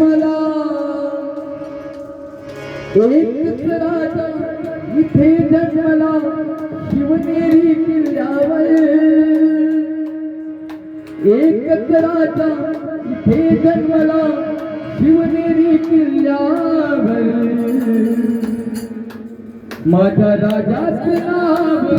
मला. एक राजा इथे जन्मला शिवनेरी किल्ल्यावर. एकच राजा इथे जन्मला शिवनेरी किल्ल्यावर. माझ्या राजाचं नाव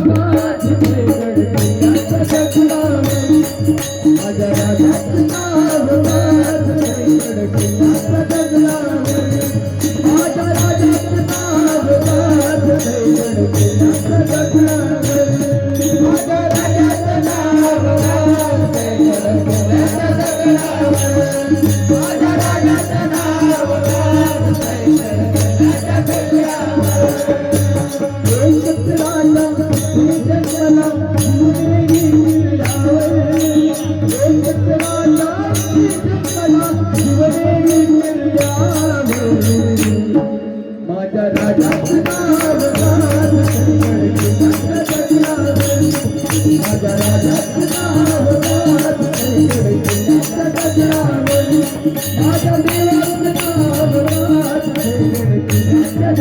رب